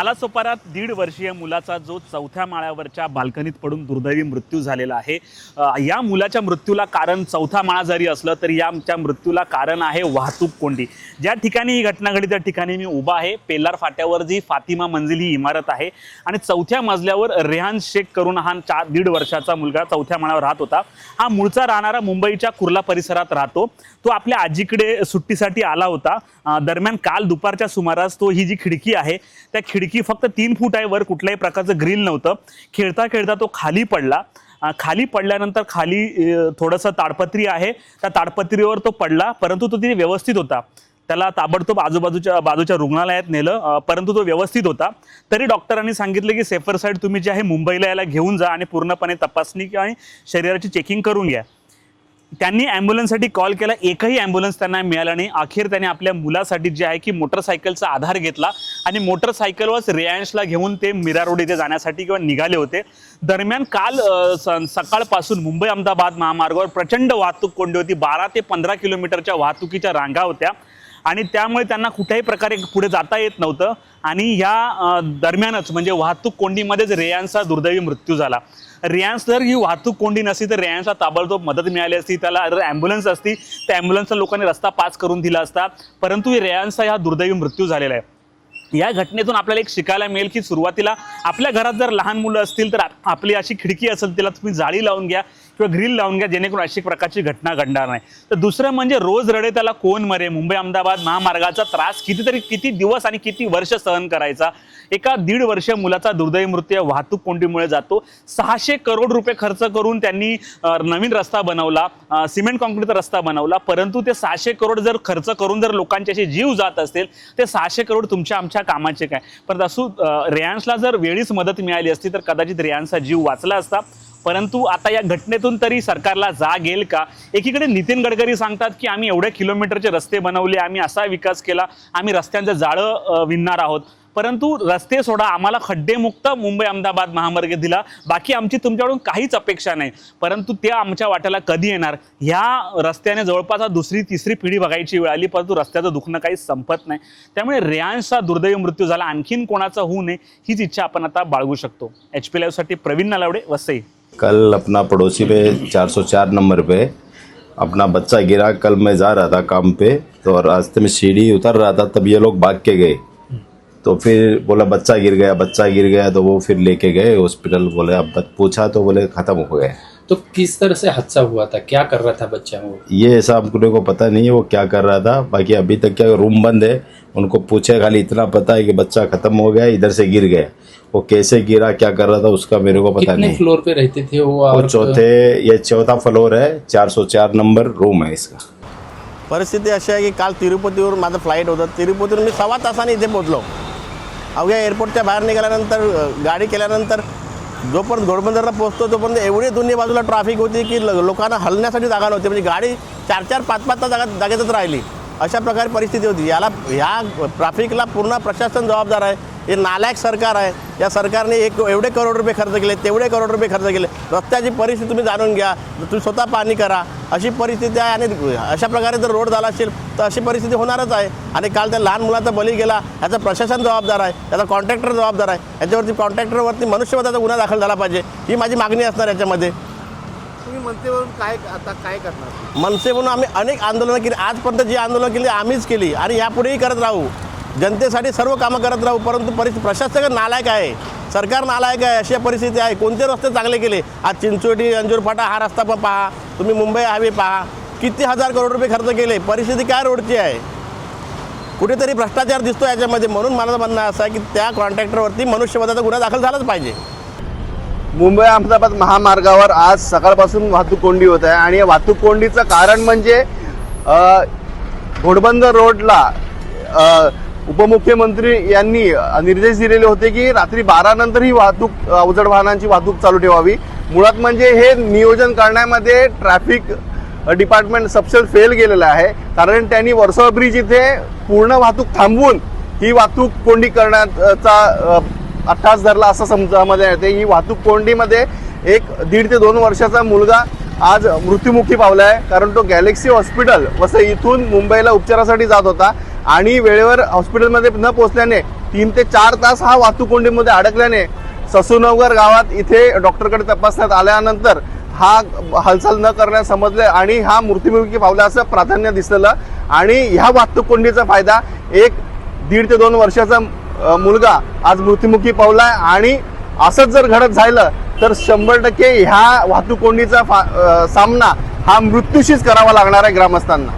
नालासोपारात दीड वर्षीय मुलाचा जो चौथ्या माळ्यावरच्या बाल्कनीत पडून दुर्दैवी मृत्यू झालेला आहे. या मुलाच्या मृत्यूला कारण चौथा माळा जरी असलं तरी याच्या मृत्यूला कारण आहे वाहतूक कोंडी. ज्या ठिकाणी ही घटना घडली त्या ठिकाणी मी उभा आहे. पेलार फाट्यावर जी फातिमा मंजिल ही इमारत आहे आणि चौथ्या मजल्यावर रेहान शेख करून हा चार दीड वर्षाचा मुलगा चौथ्या माळ्यावर राहत होता. हा मूळचा राहणारा मुंबईच्या कुर्ला परिसरात राहतो. तो आपल्या आजीकडे सुट्टीसाठी आला होता. दरम्यान काल दुपारच्या सुमारास तो ही जी खिडकी आहे त्या खिडकी फक्त तीन फूट आहे वर कुठल्याही प्रकारचं ग्रिल नव्हतं. खेळता खेळता तो खाली पडला. खाली पडल्यानंतर खाली थोडंसं ताडपत्री आहे. त्या ताडपत्रीवर तो पडला परंतु तो तिथे व्यवस्थित होता. त्याला ताबडतोब आजूबाजूच्या बाजूच्या रुग्णालयात नेलं परंतु तो व्यवस्थित होता. तरी डॉक्टरांनी सांगितलं की सेफर साईड तुम्ही जे आहे मुंबईला याला घेऊन जा आणि पूर्णपणे तपासणी आणि शरीराची चेकिंग करून घ्या. त्यांनी ॲम्ब्युलन्ससाठी कॉल केला. एकही ॲम्ब्युलन्स त्यांना मिळाला नाही. अखेर त्याने आपल्या मुलासाठी जे आहे की मोटरसायकलचा आधार घेतला आणि मोटरसायकलवरच रियांशला घेऊन ते मीरा रोड इथे जाण्यासाठी किंवा निघाले होते. दरम्यान काल सकाळपासून मुंबई अहमदाबाद महामार्गावर प्रचंड वाहतूक कोंडी होती. बारा ते पंधरा किलोमीटरच्या वाहतुकीच्या रांगा होत्या. आणि त्यामुळे त्यांना कुठल्याही प्रकारे पुढे जाता येत नव्हतं. आणि ह्या दरम्यानच म्हणजे वाहतूक कोंडीमध्येच रेयांचा दुर्दैवी मृत्यू झाला. रियांस जर ही वाहतूक कोंडी नसती तर रियांसला ताबडतोब मदत मिळाली असती त्याला जर ॲम्ब्युलन्स असती त्या ॲम्ब्युलन्सला लोकांनी रस्ता पास करून दिला असता. परंतु रियांसचा हा दुर्दैवी मृत्यू झालेला आहे. या घटनेतून आपल्याला एक शिकायला मिळेल की सुरुवातीला आपल्या घरात जर लहान मुलं असतील तर आपली अशी खिडकी असेल तिला तुम्ही जाळी लावून घ्या किंवा ग्रिल लावून घ्या जेणेकरून अशी प्रकारची घटना घडणार नाही. तर दुसरं म्हणजे रोज रडे त्याला कोण मरे? मुंबई अहमदाबाद महामार्गाचा त्रास कितीतरी किती दिवस आणि किती वर्ष सहन करायचा? एका दीड वर्ष मुलाचा दुर्दैवी मृत्यू वाहतूक कोंडीमुळे जातो. सहाशे करोड रुपये खर्च करून त्यांनी नवीन रस्ता बनवला सिमेंट कॉन्क्रीटचा रस्ता बनवला परंतु ते सहाशे करोड जर खर्च करून जर लोकांचे असे जीव जात असतील ते सहाशे करोड तुमच्या आमच्या कामाचे काय? परत असू रेयांशला जर वेळीच मदत मिळाली असती तर कदाचित रेयांशचा जीव वाचला असता. परंतु आता या घटनेतून तरी सरकारला जाग येईल का? एकीकडे नितीन गडकरी सांगतात की आम्ही एवढ्या किलोमीटरचे रस्ते बनवले आम्ही असा विकास केला आम्ही रस्त्यांचं जाळं विणणार आहोत. परंतु रस्ते सोडा आम्हाला खड्डेमुक्त मुंबई अहमदाबाद महामार्ग दिला. बाकी आमची तुमच्याकडून काहीच अपेक्षा नाही. परंतु ते आमच्या वाट्याला कधी येणार? ह्या रस्त्याने जवळपास दुसरी तिसरी पिढी बघायची वेळ आली परंतु रस्त्याचं दुखणं काही संपत नाही. त्यामुळे रेयांशचा दुर्दैवी मृत्यू झाला. आणखीन कोणाचा होऊ नये हीच इच्छा आपण आता बाळगू शकतो. एच पी लाईव्हसाठी प्रवीण नलावडे वसई. कल अपना पड़ोसी पे 404 नंबर पे. अपना बच्चा गिरा कल मैं जा रहा था काम पे. तो रास्ते में सीढ़ी उतर रहा था तब ये लोग भाग के गए. तो फिर बोला बच्चा गिर गया बच्चा गिर गया। तो वो फिर लेके गए हॉस्पिटल बोले अब पूछा तो बोले ख़त्म हो गए। तो किस तरह से हादसा हुआ था? क्या कर रहा था बच्चा वो? ये ऐसा हमको को पता नहीं है वो क्या कर रहा था। बाकी अभी तक क्या रूम बंद है उनको पूछे खाली इतना पता है कि बच्चा ख़त्म हो गया इधर से गिर गया। वो कैसे गिरा क्या कर रहा था उसका मेरे को पता कितने नहीं। फ्लोर पे रहते थे वो वो और चौथे ये चौथा फ्लोर है 404 नंबर रूम है इसका। परिस्थिती अशी आहे की काल तिरुपतीवरून माझं फ्लाईट होतं. तिरुपतीवरून मी सव्वा तासाने इथे पोहोचलो. अवघ्या एअरपोर्टच्या बाहेर निघाल्यानंतर गाडी केल्यानंतर जोपर्यंत घोडबंदरला पोहोचतो तोपर्यंत एवढी दोन्ही बाजूला ट्रॅफिक होती की ल- लोकांना हलण्यासाठी जागा नव्हती. म्हणजे गाडी चार चार पाच पाच तास जागा जागेतच राहिली. अशा प्रकारे परिस्थिती होती. याला ह्या ट्रॅफिकला पूर्ण प्रशासन जबाबदार आहे. हे नालायक सरकार आहे. या सरकारने एक एवढे करोड रुपये खर्च केले तेवढे करोड रुपये खर्च केले. रस्त्याची परिस्थिती तुम्ही जाणून घ्या. तुम्ही स्वतः पाणी करा. अशी परिस्थिती आहे आणि अशा प्रकारे जर रोड झाला असेल तर अशी परिस्थिती होणारच आहे. आणि काल त्या लहान मुलाचा बली गेला याचा प्रशासन जबाबदार आहे त्याचा कॉन्ट्रॅक्टर जबाबदार आहे. याच्यावरती कॉन्ट्रॅक्टरवरती मनुष्यवधाचा गुन्हा दाखल झाला पाहिजे. ही माझी मागणी असणार याच्यामध्ये. तुम्ही मनसेवरून काय आता काय करणार? मनसे म्हणून आम्ही अनेक आंदोलनं केली. आजपर्यंत जी आंदोलनं केली आम्हीच केली. आणि यापुढेही करत राहू. जनतेसाठी सर्व कामं करत राहू परंतु परिस्थिती प्रशासक नालायक आहे. सरकार नालायक आहे अशी परिस्थिती आहे. कोणते रस्ते चांगले केले? आज चिंचोटी अंजूरफाटा हा रस्ता पण पहा. तुम्ही मुंबई हायवे पहा. किती हजार करोड रुपये खर्च केले? परिस्थिती काय रोडची आहे? कुठेतरी भ्रष्टाचार दिसतो याच्यामध्ये. म्हणून मला म्हणणं असं आहे की त्या कॉन्ट्रॅक्टरवरती मनुष्यवधाचा गुन्हा दाखल झालाच पाहिजे. मुंबई अहमदाबाद महामार्गावर आज सकाळपासून वाहतूक कोंडी होत आहे आणि या वाहतूक कोंडीचं कारण म्हणजे घोडबंदर रोडला उपमुख्यमंत्री यांनी निर्देश दिलेले होते की रात्री बारा नंतर ही वाहतूक अवजड वाहनांची वाहतूक चालू ठेवावी. मुळात म्हणजे हे नियोजन करण्यामध्ये ट्रॅफिक डिपार्टमेंट सबसेल फेल गेलेलं आहे. कारण त्यांनी वर्सोवा ब्रिज इथे पूर्ण वाहतूक थांबवून ही वाहतूक कोंडी करण्याचा अट्टास धरला असं समजामध्ये येते ही वाहतूक कोंडीमध्ये एक दीड ते दोन वर्षाचा मुलगा आज मृत्युमुखी पावला आहे कारण तो गॅलेक्सी हॉस्पिटल वसं इथून मुंबईला उपचारासाठी जात होता. आणि वेळेवर हॉस्पिटलमध्ये न पोहोचल्याने तीन ते चार तास हा वाहतूक कोंडीमध्ये अडकल्याने ससूनगर गावात इथे डॉक्टरकडे तपासण्यात आल्यानंतर हा हालचाल न करण्यास समजले आणि हा मृत्युमुखी पावला असं प्राधान्य दिसलेलं आणि ह्या वाहतूक कोंडीचा फायदा एक दीड ते दोन वर्षाचा मुलगा आज मृत्युमुखी आहे आणि असंच जर घडत झालं तर शंभर टक्के ह्या वाहतूक कोंडीचा फा- सामना हा मृत्यूशीच करावा लागणार आहे ग्रामस्थांना.